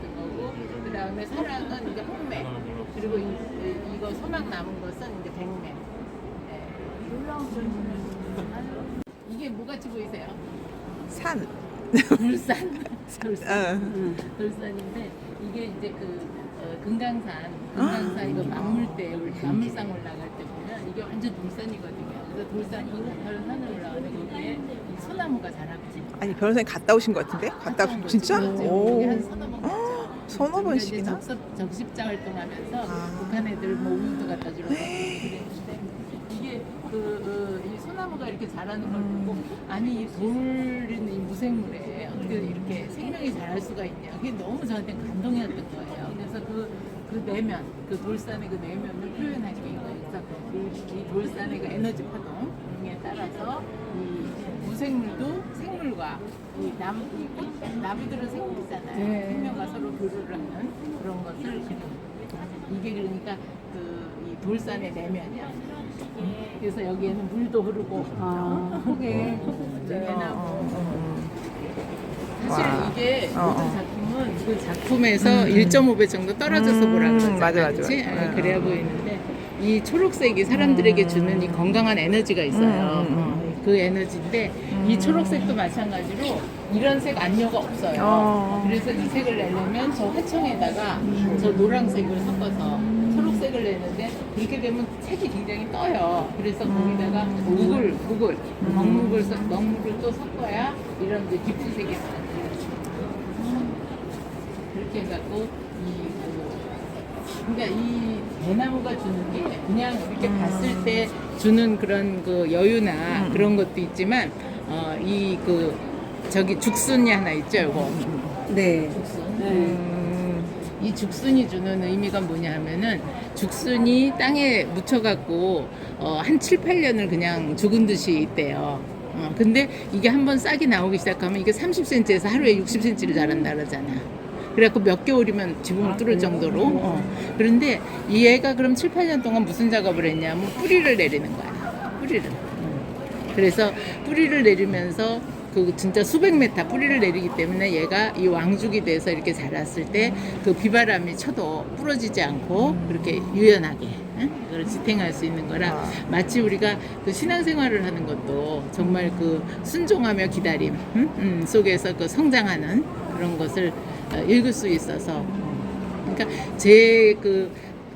그렸던 거고 그 다음에 사랑은 이제 홍매 그리고 이, 이- 이거 소망 남은 것은 이제 백매 네. 이게 뭐같이 보이세요? 산. 돌산 돌산 어. 돌산인데 이게 이제 그 어, 금강산 금강산 이거 만물대 올- 만물상 올라갈 때 보면 이게 완전 돌산이거든요. 그래서 돌산 이 돌산을 올라가는 거기에 이 소나무가 자라고 있어요. 아니 변호사님 갔다 오신 것 같은데? 갔다 오신 진짜? 오. 오. 한 서너 번. 서너 번씩이나? 적십자 활동하면서 아. 북한 애들 뭐 우유도 갖다 주러 가고 그랬는데 이게 그, 어, 이 소나무가 이렇게 자라는 걸 보고 아니 이 돌은 이 무생물에 어떻게 이렇게 생명이 자랄 수가 있냐 그게 너무 저한테 감동이었던 거예요. 그래서 그, 그 내면, 그 돌산의 그 내면을 표현하기 위해서 이, 이 돌산의 그 에너지 파동에 따라서 이 무생물도 생물과 이 나무, 이 꽃, 나무들은 생물이잖아요. 네. 생명과 서로 교류를 하는 그런 것을 이게 그러니까 그 이 돌산의 내면이야. 그래서 여기에는 물도 흐르고 아, 그게 내나 어, 어, 사실 와. 이게 어, 모든 어. 작품은 그 작품에서 1.5배 정도 떨어져서 음, 보라 그러잖아. 맞아, 맞아, 그치? 맞아. 아, 어, 그래야 어. 보이는데 이 초록색이 사람들에게 주는 이 건강한 에너지가 있어요. 음, 음, 어, 그 에너지인데 이 초록색도 마찬가지로 이런 색 안료가 없어요. 어. 그래서 이 색을 내려면 저 화청에다가 저 노란색을 섞어서 초록색을 내는데 그렇게 되면 색이 굉장히 떠요. 그래서 거기다가 묵을, 묵을, 먹묵을, 섞- 먹묵을 또 섞어야 이런 이제 깊은 색이 나요. 그렇게 해갖고 이 그, 그러니까 이 대나무가 주는 게 그냥 이렇게 봤을 때 주는 그런 그 여유나 그런 것도 있지만 어 이 그 저기 죽순이 하나 있죠, 이거 네. 죽순. 음, 이 죽순이 주는 의미가 뭐냐 하면은 죽순이 땅에 묻혀갖고 어, 한 7, 8년을 그냥 죽은 듯이 있대요. 어, 근데 이게 한번 싹이 나오기 시작하면 이게 30cm에서 하루에 60cm를 자란다 그러잖아. 그래갖고 몇 개월이면 지붕을 뚫을 정도로. 어. 그런데 이 애가 그럼 7, 8년 동안 무슨 작업을 했냐면 뿌리를 내리는 거야. 뿌리를. 그래서 뿌리를 내리면서 그 진짜 수백 메타 뿌리를 내리기 때문에 얘가 이 왕죽이 돼서 이렇게 자랐을 때 그 비바람이 쳐도 부러지지 않고 그렇게 유연하게 응? 그걸 지탱할 수 있는 거라 아. 마치 우리가 그 신앙생활을 하는 것도 정말 그 순종하며 기다림 응? 음, 속에서 그 성장하는 그런 것을 어, 읽을 수 있어서 그러니까 제 그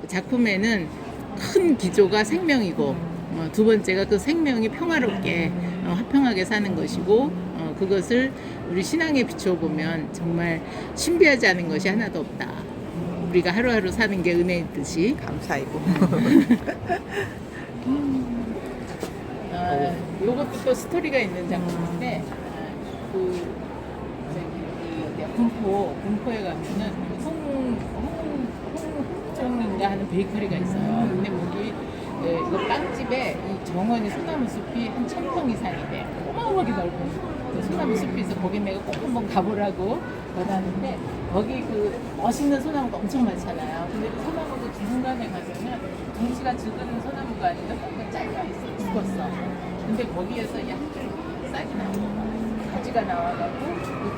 작품에는 큰 기조가 생명이고 어, 두 번째가 그 생명이 평화롭게 어, 화평하게 사는 것이고 어, 그것을 우리 신앙에 비춰보면 정말 신비하지 않은 것이 하나도 없다. 우리가 하루하루 사는 게 은혜이듯이 감사이고. 어, 요것도 또 스토리가 있는 작품인데 어, 그 군포 군포에 가면은 홍 홍홍종인가 하는 베이커리가 있어요. 근데 거기 예, 이거 빵집에 이 정원이 소나무 숲이 한 천 평 이상이 돼. 어마어마하게 넓은 그 소나무 숲이 있어. 거기 내가 꼭 한번 가보라고 전하는데 거기 그 멋있는 소나무가 엄청 많잖아요. 근데 그 소나무도 중간에 가면은 둥지가 죽은 소나무가 아니라 꼭 잘려 있어. 죽었어. 근데 거기에서 줄 싹이 나오는 거야. 가지가 나와가지고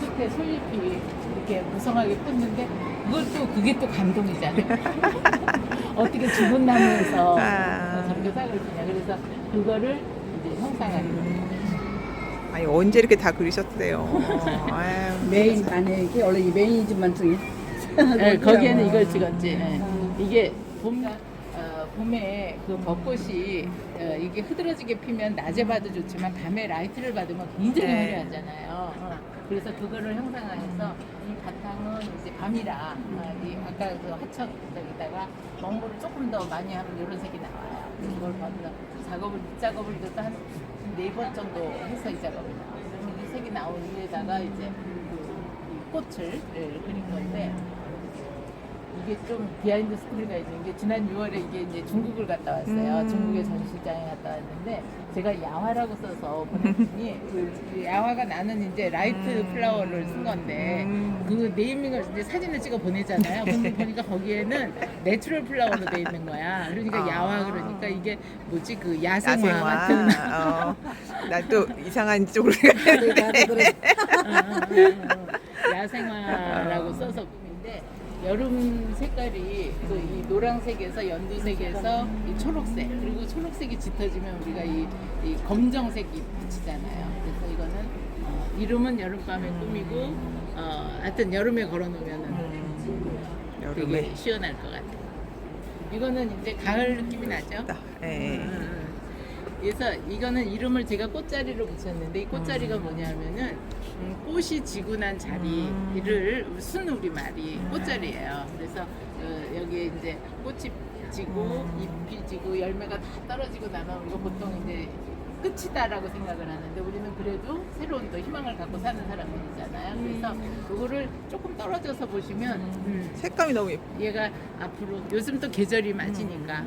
그 끝에 솔잎이 이렇게 무성하게 폈는데 그것도 그게 또 감동이잖아. 어떻게 죽은 나무에서 아. 저렇게 싹을 피냐. 그래서 그거를 이제 형상화를 아니 언제 이렇게 다 그리셨대요. 아유, 메인 만약에 원래 이 메인이지만 중에 네, 거기에는 이걸 찍었지. 네. 이게 봄, 어, 봄에 그 벚꽃이 어, 이게 흐드러지게 피면 낮에 봐도 좋지만 밤에 라이트를 받으면 굉장히 네. 화려하잖아요. 어. 그래서 그거를 형상화해서 이 바탕은 이제 밤이라 어, 이 아까 그 하천 저기다가 먹물을 조금 더 많이 하면 이런 색이 나와요. 그걸 봐서 작업을 밑 작업을 이것도 한네 번 정도 해서 이 작업이 나와요. 그러면 이 색이 나온 위에다가 이제 그, 이 꽃을 예, 그린 건데 이게 좀 비하인드 스토리가 있는 게 지난 6월에 이게 이제 중국을 갔다 왔어요. 음. 중국의 전시장에 갔다 왔는데 제가 야화라고 써서 보냈더니 그 야화가 나는 이제 라이트 음. 플라워를 쓴 건데 음. 그 네이밍을 이제 사진을 찍어 보내잖아요. 근데 보니까 거기에는 내추럴 플라워로 돼 있는 거야. 그러니까 아. 야화 그러니까 이게 뭐지 그 야생화, 야생화. 같은 어, 나또 이상한 쪽으로 그래 어, 어, 어, 어. 야생화라고 써서 여름 색깔이 그이 노란색에서 연두색에서 이 초록색 그리고 초록색이 짙어지면 우리가 이, 이 검정색이 붙이잖아요. 그래서 이거는 어, 이름은 여름밤의 꿈이고 어, 하여튼 여름에 걸어놓으면은 여름에. 되게 시원할 것 같아요. 이거는 이제 가을 느낌이 나죠? 예. 음. 그래서 이거는 이름을 제가 꽃자리로 붙였는데 이 꽃자리가 뭐냐면은 음, 꽃이 지고 난 자리를 순 우리말이 꽃자리예요. 그래서 어, 여기에 이제 꽃이 지고 잎이 지고 열매가 다 떨어지고 나면 우리가 보통 이제 끝이다라고 생각을 하는데 우리는 그래도 새로운 또 희망을 갖고 사는 사람들이잖아요. 그래서 그거를 조금 떨어져서 보시면 음, 색감이 너무 예뻐. 얘가 앞으로 요즘 또 계절이 맞으니까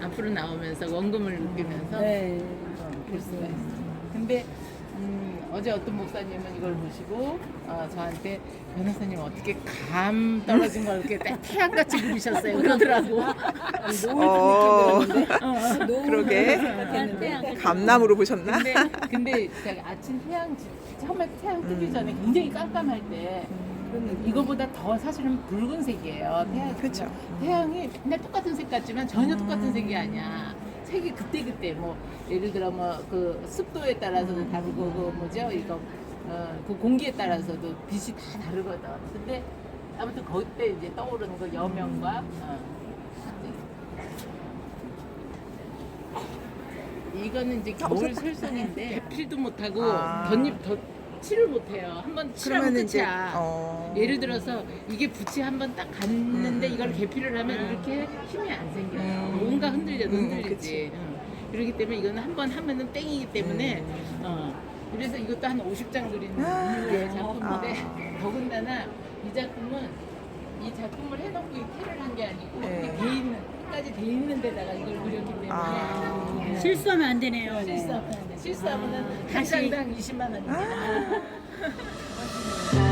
앞으로 나오면서 원금을 느끼면서 네. 어, 볼 수가 있어요. 근데 음, 어제 어떤 목사님은 이걸 보시고 어, 저한테 변호사님 어떻게 감 떨어진 걸 이렇게 딱 태양같이 그리셨어요 그러더라고. 어, 너무 그러게. 같았는데. 감남으로 보셨나? 근데 근데 제가 아침 태양 지- 처음에 태양 뜨기 전에 굉장히 깜깜할 때 이거보다 더 사실은 붉은색이에요. 태양 그쵸. 태양이 맨날 똑같은 색 같지만 전혀 똑같은 색이 아니야. 색이 그때 그때 뭐 예를 들어 뭐 그 습도에 따라서도 다르고 그 뭐죠 이거 어 그 공기에 따라서도 빛이 다 다르거든. 근데 아무튼 그때 이제 떠오르는 거 여명과 어. 이거는 이제 겨울 설송인데 배필도 못하고 아. 덧잎 덧 칠을 못해요. 한번 칠하면 그러면 이제 끝이야. 어. 예를 들어서 이게 붓이 한번 딱 갔는데 음. 이걸 개피를 하면 이렇게 힘이 안 생겨요. 음. 흔들려도 음, 흔들리지. 응. 그렇기 때문에 이거는 한 번 하면은 땡이기 때문에 음. 어. 그래서 이것도 한 50장 그리는 아. 예, 작품인데 아. 더군다나 이 작품은 이 작품을 해놓고 이 티를 한 게 아니고 네. 돼 있는 끝까지 돼 있는 데다가 이걸 그렸기 때문에 아. 예. 실수하면 안 되네요. 실수하면 안 돼. 실수하면은 한 다시. 장당 20만 원입니다. 아.